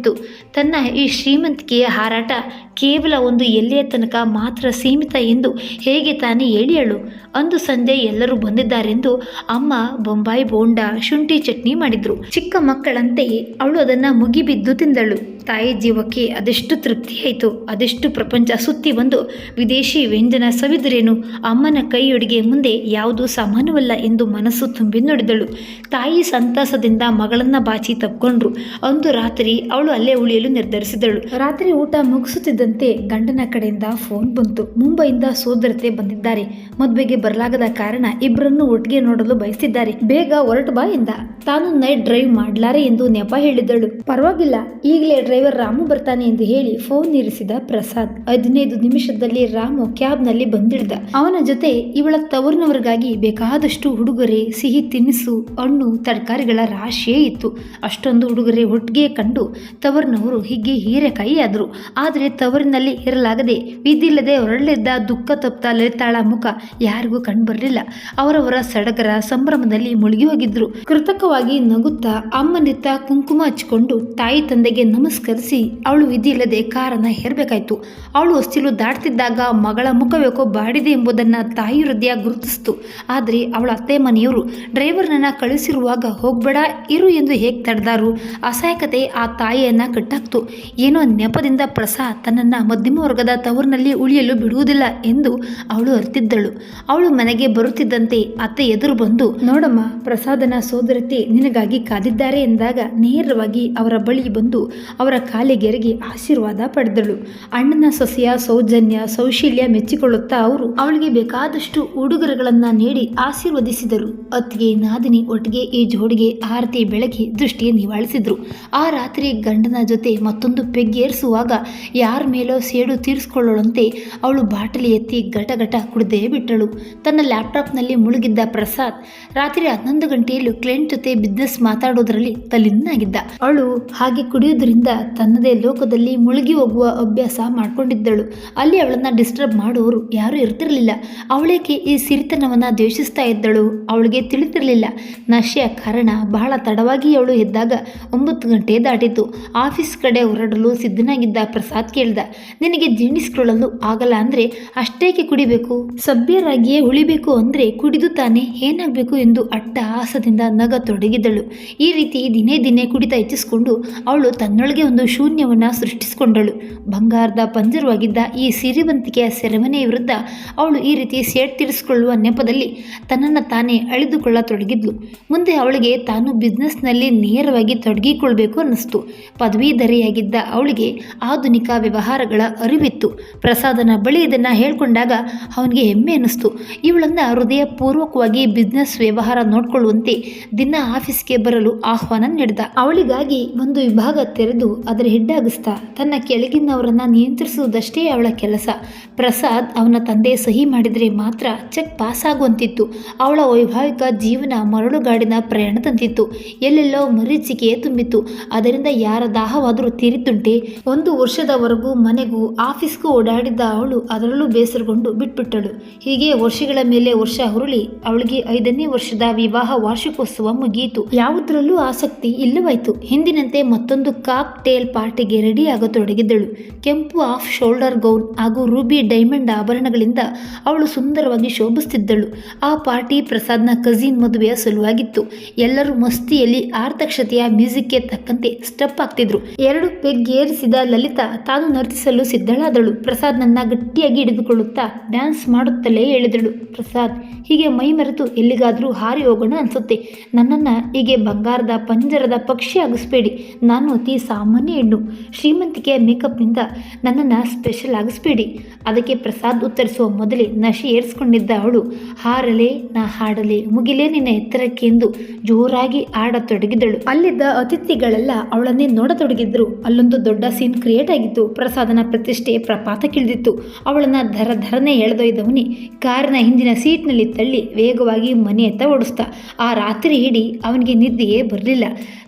ತನ್ನ ಈ ಶ್ರೀಮಂತಿಕೆಯ ಹಾರಾಟ ಕೇವಲ ಒಂದು ಎಲ್ಲಿಯ ತನಕ ಮಾತ್ರ ಸೀಮಿತ ಎಂದು ಹೇಗೆ ತಾನೇ ಹೇಳಿಯಳು? ಅಂದು ಸಂಜೆ ಎಲ್ಲರೂ ಬಂದಿದ್ದಾರೆಂದು ಅಮ್ಮ ಬೊಂಬಾಯಿ ಬೋಂಡ ಶುಂಠಿ ಚಟ್ನಿ ಮಾಡಿದ್ರು. ಚಿಕ್ಕ ಮಕ್ಕಳಂತೆ ಅವಳು ಅದನ್ನು ಮುಗಿಬಿದ್ದು ತಿಂದಳು. ತಾಯಿ ಜೀವಕ್ಕೆ ಅದೆಷ್ಟು ತೃಪ್ತಿಯಾಯಿತು ಅದೆಷ್ಟು ಪ್ರಪಂಚ ಸುತ್ತಿ ಬಂದು ವಿದೇಶಿ ವ್ಯಂಜನ ಸವಿದರೇನು, ಅಮ್ಮನ ಕೈಯೊಡಿಗೆ ಮುಂದೆ ಯಾವುದು ಸಮಾನವಲ್ಲ ಎಂದು ಮನಸ್ಸು ತುಂಬಿ ನೋಡಿದಳು. ತಾಯಿ ಸಂತಸದಿಂದ ಮಗಳನ್ನ ಬಾಚಿ ತಪ್ಪಿಕೊಂಡ್ರು ಅಂದು ರಾತ್ರಿ ಅವಳು ಅಲ್ಲೇ ಉಳಿಯಲು ನಿರ್ಧರಿಸಿದಳು. ರಾತ್ರಿ ಊಟ ಮುಗಿಸುತ್ತಿದ್ದಂತೆ ಗಂಡನ ಕಡೆಯಿಂದ ಫೋನ್ ಬಂತು. ಮುಂಬೈಯಿಂದ ಸೋದರತೆ ಬಂದಿದ್ದಾರೆ. ಮದುವೆಗೆ ಬರಲಾಗದ ಕಾರಣ ಇಬ್ಬರನ್ನು ಒಟ್ಟಿಗೆ ನೋಡಲು ಬಯಸಿದ್ದಾರೆ ಬೇಗ ಹೊರಟು ಬಾ ಎಂದ. ತಾನು ನೈಟ್ ಡ್ರೈವ್ ಮಾಡಲಾರೆ ಎಂದು ನೆಪ ಹೇಳಿದಳು. ಪರವಾಗಿಲ್ಲ, ಈಗಲೇ ಡ್ರೈವರ್ ರಾಮು ಬರ್ತಾನೆ ಎಂದು ಹೇಳಿ ಫೋನ್ ಇರಿಸಿದ ಪ್ರಸಾದ್. ಹದಿನೈದು ನಿಮಿಷದಲ್ಲಿ ರಾಮು ಕ್ಯಾಬ್ನಲ್ಲಿ ಬಂದಿಡ್ದ ಅವನ ಜೊತೆ ಇವಳ ತವರಿನವರಿಗಾಗಿ ಬೇಕಾದಷ್ಟು ಉಡುಗೊರೆ, ಸಿಹಿ ತಿನಿಸು, ಹಣ್ಣು, ತರಕಾರಿಗಳ ರಾಶಿಯೇ ಇತ್ತು. ಅಷ್ಟೊಂದು ಉಡುಗೊರೆ ಒಟ್ಟಿಗೆ ಕಂಡು ತವರಿನವರು ಹೀಗೆ ಹೀರೆಕಾಯಿ ಆದರು ಆದರೆ ತವರಿನಲ್ಲಿ ಇರಲಾಗದೆ ವಿಧಿಲ್ಲದೆ ಹೊರಳಿದ್ದ ದುಃಖ ತಪ್ತ ಲಲಿತಾಳ ಮುಖ ಯಾರಿಗೂ ಕಂಡುಬರಲಿಲ್ಲ. ಅವರವರ ಸಡಗರ ಸಂಭ್ರಮದಲ್ಲಿ ಮುಳುಗಿ ಹೋಗಿದ್ರು. ಕೃತಕವಾಗಿ ನಗುತ್ತಾ ಅಮ್ಮನಿತ್ತ ಕುಂಕುಮ ಹಚ್ಚಿಕೊಂಡು ತಾಯಿ ತಂದೆಗೆ ನಮಸ್ಕರಿಸಿ ಅವಳು ವಿಧಿಯಿಲ್ಲದೆ ಕಾರನ್ನು ಹೇರಬೇಕಾಯ್ತು. ಅವಳು ಹೊಸ್ತಿಲು ದಾಟ್ತಿದ್ದಾಗ ಮಗಳ ಮುಖವೇಕೋ ಬಾಡಿದೆ ಎಂಬುದನ್ನು ತಾಯಿ ಹೃದಯ ಗುರುತಿಸ್ತು. ಆದರೆ ಅವಳ ಅತ್ತೆ ಮನೆಯವರು ಡ್ರೈವರ್ನನ್ನು ಕಳಿಸಿರುವಾಗ ಹೋಗ್ಬೇಡ, ಇರು ಎಂದು ಹೇಗೆ ತಡೆದಾರು? ಅಸಹಾಯಕತೆ ಆ ತಾಯಿಯನ್ನ ಕಟ್ಟಾಕ್ತು. ಏನೋ ನೆಪದಿಂದ ಪ್ರಸಾದ್ ತನ್ನನ್ನು ಮಧ್ಯಮ ವರ್ಗದ ತವರಿನಲ್ಲಿ ಉಳಿಯಲು ಬಿಡುವುದಿಲ್ಲ ಎಂದು ಅವಳು ಅರ್ತಿದ್ದಳು. ಅವಳು ಮನೆಗೆ ಬರುತ್ತಿದ್ದಂತೆ ಅತ್ತೆ ಎದುರು ಬಂದು, ನೋಡಮ್ಮ, ಪ್ರಸಾದನ ಸೋದರತೆ ನಿನಗಾಗಿ ಕಾದಿದ್ದಾರೆ ಎಂದಾಗ ನೇರವಾಗಿ ಅವರ ಬಳಿ ಬಂದು ಅವರ ಕಾಲಿಗೆರೆಗೆ ಆಶೀರ್ವಾದ ಪಡೆದಳು. ಅಣ್ಣನ ಸೊಸೆಯ ಸೌಜನ್ಯ, ಸೌಶೀಲ್ಯ ಮೆಚ್ಚಿಕೊಳ್ಳುತ್ತಾ ಅವರು ಅವಳಿಗೆ ಬೇಕಾದಷ್ಟು ಉಡುಗೊರೆಗಳನ್ನ ನೀಡಿ ಆಶೀರ್ವದಿಸಿದರು. ಅತ್ತಿಗೆ ನಾದಿನಿ ಒಟ್ಟಿಗೆ ಈ ಜೋಡಿಗೆ ಆರತಿ ಬೆಳಗ್ಗೆ ದೃಷ್ಟಿ ನಿವಾಳಿಸಿದ್ರು. ಆ ರಾತ್ರಿ ಗಂಡನ ಜೊತೆ ಮತ್ತೊಂದು ಪೆಗ್ಗೇರಿಸುವಾಗ ಯಾರ ಮೇಲೋ ಸೇಡು ತೀರಿಸಿಕೊಳ್ಳೋಳಂತೆ ಅವಳು ಬಾಟಲಿ ಎತ್ತಿ ಘಟಘಟ ಕುಡಿದೇ ಬಿಟ್ಟಳು. ತನ್ನ ಲ್ಯಾಪ್ಟಾಪ್ನಲ್ಲಿ ಮುಳುಗಿದ್ದ ಪ್ರಸಾದ್ ರಾತ್ರಿ ಹನ್ನೊಂದು ಗಂಟೆಯಲ್ಲೂ ಕ್ಲೈಂಟ್ ಜೊತೆ ಬಿಸ್ನೆಸ್ ಮಾತಾಡೋದ್ರಲ್ಲಿ ತಲ್ಲಿನಾಗಿದ್ದ. ಅವಳು ಹಾಗೆ ಕುಡಿಯೋದ್ರಿಂದ ತನ್ನದೇ ಲೋಕದಲ್ಲಿ ಮುಳುಗಿ ಹೋಗುವ ಅಭ್ಯಾಸ ಮಾಡಿಕೊಂಡಿದ್ದಳು. ಅಲ್ಲಿ ಅವಳನ್ನ ಡಿಸ್ಟರ್ಬ್ ಮಾಡೋರು ಯಾರೂ ಇರ್ತಿರಲಿಲ್ಲ. ಅವಳೇಕೆ ಈ ಸಿರಿತನವನ್ನ ದ್ವೇಷಿಸ್ತಾ ಇದ್ದಳು. ಅವಳಿಗೆ ತಿಳಿತಿರಲಿಲ್ಲ ನಶೆಯ ಕಾರಣ ಬಹಳ ತಡವಾಗಿ ಅವಳು ಎದ್ದಾಗ ಒಂಬತ್ತು ಗಂಟೆ ದಾಟಿತು. ಆಫೀಸ್ ಕಡೆ ಹೊರಡಲು ಸಿದ್ಧನಾಗಿದ್ದ ಪ್ರಸಾದ್ ಕೇಳ್ದ, ನಿನಗೆ ಜೀರ್ಣಿಸ್ಕೊಳ್ಳಲು ಆಗಲ್ಲ ಅಂದ್ರೆ ಅಷ್ಟೇಕೆ ಕುಡಿಬೇಕು? ಸಭ್ಯರಾಗಿಯೇ ಉಳಿಬೇಕು ಅಂದ್ರೆ ಕುಡಿದು ತಾನೇ ಏನಾಗಬೇಕು? ಎಂದು ಅಟ್ಟ ಆಸದಿಂದ ನಗ ತೊಡಗಿದಳು. ಈ ರೀತಿ ದಿನೇ ದಿನೇ ಕುಡಿತ ಹೆಚ್ಚಿಸಿಕೊಂಡು ಅವಳು ತನ್ನೊಳಗೆ ಒಂದು ಶೂನ್ಯವನ್ನ ಸೃಷ್ಟಿಸಿಕೊಂಡಳು. ಬಂಗಾರದ ಪಂಜರವಾಗಿದ್ದ ಈ ಸಿರಿವಂತಿಕೆಯ ಸೆರೆಮನೆಯ ವಿರುದ್ಧ ಅವಳು ಈ ರೀತಿ ಸೇಟ್ ತೀರಿಸಿಕೊಳ್ಳುವ ನೆಪದಲ್ಲಿ ತನ್ನನ್ನು ತಾನೇ ಅಳಿದುಕೊಳ್ಳತೊಡಗಿದ್ಲು. ಮುಂದೆ ಅವಳಿಗೆ ತಾನು ಬಿಸ್ನೆಸ್ನಲ್ಲಿ ನೇರವಾಗಿ ತೊಡಗಿಕೊಳ್ಬೇಕು ಅನ್ನಿಸ್ತು. ಪದವೀಧರೆಯಾಗಿದ್ದ ಅವಳಿಗೆ ಆಧುನಿಕ ವ್ಯವಹಾರಗಳ ಅರಿವಿತ್ತು. ಪ್ರಸಾದನ ಬಳಿ ಇದನ್ನು ಹೇಳಿಕೊಂಡಾಗ ಅವನಿಗೆ ಹೆಮ್ಮೆ ಅನ್ನಿಸ್ತು. ಇವಳನ್ನ ಹೃದಯಪೂರ್ವಕವಾಗಿ ಬಿಸ್ನೆಸ್ ವ್ಯವಹಾರ ನೋಡಿಕೊಳ್ಳುವಂತೆ ದಿನ ಆಫೀಸ್ಗೆ ಬರಲು ಆಹ್ವಾನ ನೀಡಿದ. ಅವಳಿಗಾಗಿ ಒಂದು ವಿಭಾಗ ತೆರೆದು ಅದರ ಹೆಡ್ಡಾಗಿಸ್ತಾ ತನ್ನ ಕೆಳಗಿನವರನ್ನ ನಿಯಂತ್ರಿಸುವುದಷ್ಟೇ ಅವಳ ಕೆಲಸ. ಪ್ರಸಾದ್ ಅವನ ತಂದೆ ಸಹಿ ಮಾಡಿದರೆ ಮಾತ್ರ ಚೆಕ್ ಪಾಸ್ ಆಗುವಂತಿತ್ತು. ಅವಳ ವೈಭಾವಿಕ ಜೀವನ ಮರಳುಗಾಡಿನ ಪ್ರಯಾಣ ತಂತಿತ್ತು ಎಲ್ಲೆಲ್ಲೋ ಮರೀಚಿಕೆ ತುಂಬಿತ್ತು. ಅದರಿಂದ ಯಾರ ದಾಹವಾದರೂ ತೀರಿತುಂಟೆ ಒಂದು ವರ್ಷದವರೆಗೂ ಮನೆಗೂ ಆಫೀಸ್ಗೂ ಓಡಾಡಿದ್ದ ಅವಳು ಅದರಲ್ಲೂ ಬೇಸರಗೊಂಡು ಬಿಟ್ಬಿಟ್ಟಳು. ಹೀಗೆ ವರ್ಷಗಳ ಮೇಲೆ ವರ್ಷ ಹುರುಳಿ ಅವಳಿಗೆ ಐದನೇ ವರ್ಷದ ವಿವಾಹ ವಾರ್ಷಿಕೋತ್ಸವ ಮುಗಿಯಿತು. ಯಾವುದರಲ್ಲೂ ಆಸಕ್ತಿ ಇಲ್ಲವಾಯಿತು. ಹಿಂದಿನಂತೆ ಮತ್ತೊಂದು ಕಾಕ್ ಟೇಲ್ ಪಾರ್ಟಿಗೆ ರೆಡಿ ಆಗತೊಡಗಿದ್ದಳು. ಕೆಂಪು ಆಫ್ ಶೋಲ್ಡರ್ ಗೌನ್ ಹಾಗೂ ರೂಬಿ ಡೈಮಂಡ್ ಆಭರಣಗಳಿಂದ ಅವಳು ಸುಂದರವಾಗಿ ಶೋಭಿಸುತ್ತಿದ್ದಳು. ಆ ಪಾರ್ಟಿ ಪ್ರಸಾದ್ನ ಕಜಿನ್ ಮದುವೆಯ ಸಲುವಾಗಿತ್ತು. ಎಲ್ಲರೂ ಮಸ್ತಿಯಲ್ಲಿ ಆರ್ತಕ್ಷತೆಯ ಮ್ಯೂಸಿಕ್ಗೆ ತಕ್ಕಂತೆ ಸ್ಟೆಪ್ ಆಗ್ತಿದ್ರು ಎರಡು ಪೆಗ್ ಏರಿಸಿದ ಲಲಿತಾ ತಾನು ನರ್ತಿಸಲು ಸಿದ್ಧಳಾದಳು. ಪ್ರಸಾದ್ ನನ್ನ ಗಟ್ಟಿಯಾಗಿ ಹಿಡಿದುಕೊಳ್ಳುತ್ತಾ ಡ್ಯಾನ್ಸ್ ಮಾಡುತ್ತಲೇ ಹೇಳಿದಳು. ಪ್ರಸಾದ್, ಹೀಗೆ ಮೈ ಮರೆತು ಎಲ್ಲಿಗಾದರೂ ಹಾರಿ ಹೋಗೋಣ ಅನ್ಸುತ್ತೆ. ನನ್ನನ್ನು ಹೀಗೆ ಬಂಗಾರದ ಪಂಜರದ ಪಕ್ಷಿ ಆಗಿಸ್ಬೇಡಿ. ನಾನು ಅತಿ ಸಾಮಾನ್ಯ ಹೆಣ್ಣು ಶ್ರೀಮಂತಿಕೆಯ ಮೇಕಪ್ನಿಂದ ನನ್ನನ್ನು ಸ್ಪೆಷಲ್ ಆಗಿಸ್ಬೇಡಿ ಅದಕ್ಕೆ ಪ್ರಸಾದ್ ಉತ್ತರಿಸುವ ಮೊದಲೇ ನಶೆ ಏರಿಸ್ಕೊಂಡಿದ್ದ ಅವಳು, ಹಾರಲೆ, ನಾ ಹಾಡಲೆ, ಮುಗಿಲೇ ನಿನ್ನ ಎತ್ತರಕ್ಕೆ ಎಂದು ಜೋರಾಗಿ ಆಡತೊಡಗಿದಳು ಅಲ್ಲಿದ್ದ ಅತಿಥಿಗಳೆಲ್ಲ ಅವಳನ್ನೇ ನೋಡತೊಡಗಿದ್ರು. ಅಲ್ಲೊಂದು ದೊಡ್ಡ ಸೀನ್ ಕ್ರಿಯೇಟ್ ಆಗಿತ್ತು. ಪ್ರಸಾದನ ಪ್ರತಿಷ್ಠೆ ಪ್ರಪಾತಕ್ಕಿಳಿದಿತ್ತು ಅವಳನ್ನು ಧರ ಧರನೆ ಎಳೆದೊಯ್ದವನಿ ಕಾರಿನ ಹಿಂದಿನ ಸೀಟ್ನಲ್ಲಿ ತಳ್ಳಿ ವೇಗವಾಗಿ ಮನೆಯತ್ತ ಓಡಿಸ್ತಾ ಆ ರಾತ್ರಿ ಇಡೀ ಅವನಿಗೆ ನಿದ್ದೆಯೇ ಬರಲಿಲ್ಲ.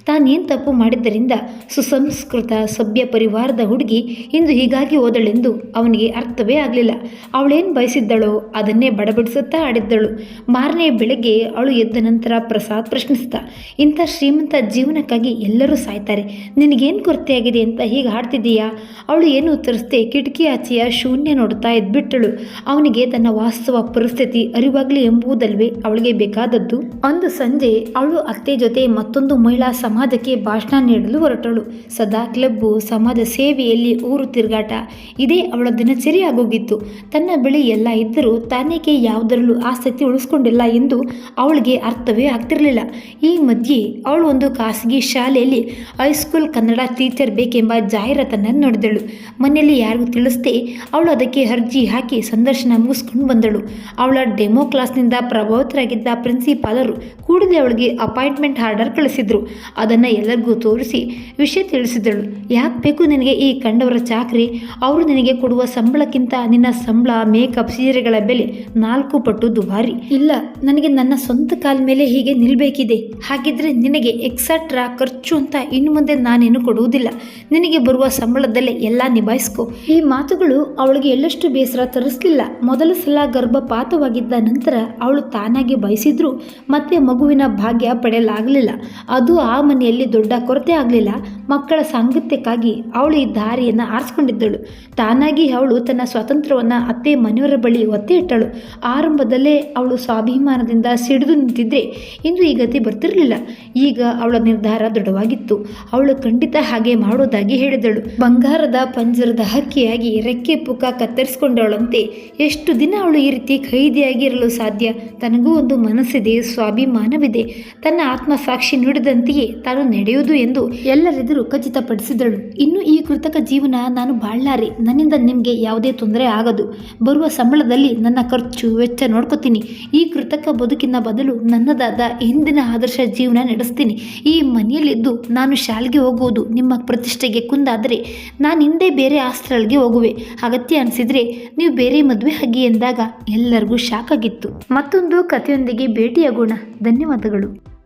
ತಾನೇನು ತಪ್ಪು ಮಾಡಿದ್ದರಿಂದ ಸುಸಂಸ್ಕೃತ ಸಭ್ಯ ಪರಿವಾರದ ಹುಡುಗಿ ಇಂದು ಹೀಗಾಗಿ ಹೋದಳೆಂದು ಅವನಿಗೆ ಅರ್ಥವೇ ಆಗಲಿಲ್ಲ. ಅವಳೇನು ಬಯಸಿದ್ದಳೋ ಅದನ್ನೇ ಬಡಬಡಿಸುತ್ತಾ ಆಡಿದ್ದಳು. ಮಾರನೇ ಬೆಳಗ್ಗೆ ಅವಳು ಎದ್ದ ನಂತರ ಪ್ರಸಾದ್ ಪ್ರಶ್ನಿಸಿದ, ಇಂಥ ಶ್ರೀಮಂತ ಜೀವನಕ್ಕಾಗಿ ಎಲ್ಲರೂ ಸಾಯ್ತಾರೆ. ನಿನಗೇನು ಕೊರತೆಯಾಗಿದೆ ಅಂತ ಹೀಗೆ ಹಾಡ್ತಿದ್ದೀಯಾ? ಅವಳು ಏನು ಉತ್ತರಿಸದೆ ಕಿಟಕಿ ಆಚೆಯ ಶೂನ್ಯ ನೋಡುತ್ತಾ ಎದ್ಬಿಟ್ಟಳು. ಅವನಿಗೆ ತನ್ನ ವಾಸ್ತವ ಪರಿಸ್ಥಿತಿ ಅರಿವಾಗಲಿ ಎಂಬುದಲ್ವೇ ಅವಳಿಗೆ ಬೇಕಾದದ್ದು. ಅಂದು ಸಂಜೆ ಅವಳು ಅತ್ತೆ ಜೊತೆ ಮತ್ತೊಂದು ಮಹಿಳಾ ಸಮಾಜಕ್ಕೆ ಭಾಷಣ ನೀಡಲು ಹೊರಟಳು. ಸದಾ ಕ್ಲಬ್ಬು ಸಮಾಜ ಸೇವೆಯಲ್ಲಿ ಊರು ತಿರುಗಾಟ. ಇದೇ ಅವಳ ದಿನಚರಿ ಆಗೋಗಿತ್ತು. ತನ್ನ ಬಳಿ ಎಲ್ಲ ಇದ್ದರೂ ತಾನೇಕೆ ಯಾವುದರಲ್ಲೂ ಆಸಕ್ತಿ ಉಳಿಸ್ಕೊಂಡಿಲ್ಲ ಎಂದು ಅವಳಿಗೆ ಅರ್ಥವೇ ಆಗ್ತಿರಲಿಲ್ಲ. ಈ ಮಧ್ಯೆ ಅವಳು ಒಂದು ಖಾಸಗಿ ಶಾಲೆಯಲ್ಲಿ ಹೈಸ್ಕೂಲ್ ಕನ್ನಡ ಟೀಚರ್ ಬೇಕೆಂಬ ಜಾಹೀರಾತನ್ನು ನೋಡಿದಳು. ಮನೆಯಲ್ಲಿ ಯಾರಿಗೂ ತಿಳಿಸದೆ ಅವಳು ಅದಕ್ಕೆ ಅರ್ಜಿ ಹಾಕಿ ಸಂದರ್ಶನ ಮುಗಿಸ್ಕೊಂಡು ಬಂದಳು. ಅವಳ ಡೆಮೋ ಕ್ಲಾಸ್ನಿಂದ ಪ್ರಭಾವಿತರಾಗಿದ್ದ ಪ್ರಿನ್ಸಿಪಾಲರು ಕೂಡಲೇ ಅವಳಿಗೆ ಅಪಾಯಿಂಟ್ಮೆಂಟ್ ಆರ್ಡರ್ ಕಳಿಸಿದ್ರು. ಅದನ್ನು ಎಲ್ಲರಿಗೂ ತೋರಿಸಿ ವಿಷಯ ತಿಳಿಸಿದಳು. ಯಾಕೆ ಬೇಕು ನಿನಗೆ ಈ ಕಂಡವರ ಚಾಕ್ರಿ? ಅವರು ನಿನಗೆ ಕೊಡುವ ಸಂಬಳಕ್ಕಿಂತ ನಿನ್ನ ಸಂಬಳ, ಮೇಕಪ್, ಸೀರೆಗಳ ಬೆಲೆ ನಾಲ್ಕು ಪಟ್ಟು ದುಬಾರಿ. ಇಲ್ಲ, ನನಗೆ ನನ್ನ ಸ್ವಂತ ಕಾಲ ಮೇಲೆ ಹೀಗೆ ನಿಲ್ಲಬೇಕಿದೆ ಹಾಗಿದ್ರೆ ನಿನಗೆ ಎಕ್ಸಟ್ರಾ ಖರ್ಚು ಅಂತ ಇನ್ನು ಮುಂದೆ ನಾನೇನು ಕೊಡುವುದಿಲ್ಲ. ನಿನಗೆ ಬರುವ ಸಂಬಳದಲ್ಲೇ ಎಲ್ಲ ನಿಭಾಯಿಸ್ಕೊ. ಈ ಮಾತುಗಳು ಅವಳಿಗೆ ಎಳ್ಳಷ್ಟು ಬೇಸರ ತರಿಸಲಿಲ್ಲ. ಮೊದಲ ಸಲ ಗರ್ಭಪಾತವಾಗಿದ್ದ ನಂತರ ಅವಳು ತಾನಾಗಿ ಬಯಸಿದ್ರು ಮತ್ತೆ ಮಗುವಿನ ಭಾಗ್ಯ ಪಡೆಯಲಾಗಲಿಲ್ಲ. ಅದು ಆ ಮನೆಯಲ್ಲಿ ದೊಡ್ಡ ಕೊರತೆ ಆಗಲಿಲ್ಲ. ಮಕ್ಕಳ ಸಾಂಗತ್ಯಕ್ಕಾಗಿ ಅವಳು ಈ ದಾರಿಯನ್ನು ಆರಿಸ್ಕೊಂಡಿದ್ದಳು. ತಾನಾಗಿ ಅವಳು ತನ್ನ ಸ್ವಾತಂತ್ರ್ಯವನ್ನು ಅತ್ತೆ ಮನೆಯವರ ಬಳಿ ಒತ್ತೆ ಇಟ್ಟಳು. ಆರಂಭದಲ್ಲೇ ಅವಳು ಸ್ವಾಭಿಮಾನದಿಂದ ಸಿಡಿದು ನಿಂತಿದ್ರೆ ಇಂದು ಈ ಗತಿ ಬರ್ತಿರಲಿಲ್ಲ. ಈಗ ಅವಳ ನಿರ್ಧಾರ ದೃಢವಾಗಿತ್ತು. ಅವಳು ಖಂಡಿತ ಹಾಗೆ ಮಾಡೋದಾಗಿ ಹೇಳಿದಳು. ಬಂಗಾರದ ಪಂಜರದ ಹಕ್ಕಿಯಾಗಿ ರೆಕ್ಕೆ ಪುಕ ಕತ್ತರಿಸಿಕೊಂಡವಳಂತೆ ಎಷ್ಟು ದಿನ ಅವಳು ಈ ರೀತಿ ಖೈದಿಯಾಗಿರಲು ಸಾಧ್ಯ? ತನಗೂ ಒಂದು ಮನಸ್ಸಿದೆ, ಸ್ವಾಭಿಮಾನವಿದೆ. ತನ್ನ ಆತ್ಮಸಾಕ್ಷಿ ನುಡಿದಂತೆಯೇ ತಾನು ನಡೆಯುವುದು ಎಂದು ಎಲ್ಲರೆದುರು ಖಚಿತಪಡಿಸಿದಳು. ಇನ್ನು ಈ ಕೃತಕ ಜೀವನ ನಾನು ಬಾಳ್ಲಾರಿ. ನನ್ನಿಂದ ನಿಮಗೆ ಯಾವುದೇ ತೊಂದರೆ ಆಗದು. ಬರುವ ಸಂಬಳದಲ್ಲಿ ನನ್ನ ಖರ್ಚು ವೆಚ್ಚ ನೋಡ್ಕೋತೀನಿ. ಈ ಕೃತಕ ಬದುಕಿನ ಬದಲು ನನ್ನದಾದ ಹಿಂದಿನ ಆದರ್ಶ ಜೀವನ ನಡೆಸ್ತೀನಿ. ಈ ಮನೆಯಲ್ಲಿದ್ದು ನಾನು ಶಾಲೆಗೆ ಹೋಗುವುದು ನಿಮ್ಮ ಪ್ರತಿಷ್ಠೆಗೆ ಕುಂದಾದರೆ ನಾನು ಹಿಂದೆ ಬೇರೆ ಆಸ್ತ್ರಗಳಿಗೆ ಹೋಗುವೆ. ಅಗತ್ಯ ಅನಿಸಿದರೆ ನೀವು ಬೇರೆ ಮದುವೆ ಹಗ್ಗಿ ಎಂದಾಗ ಎಲ್ಲರಿಗೂ ಶಾಕ್ ಆಗಿತ್ತು ಮತ್ತೊಂದು ಕಥೆಯೊಂದಿಗೆ ಭೇಟಿಯಾಗೋಣ. ಧನ್ಯವಾದಗಳು.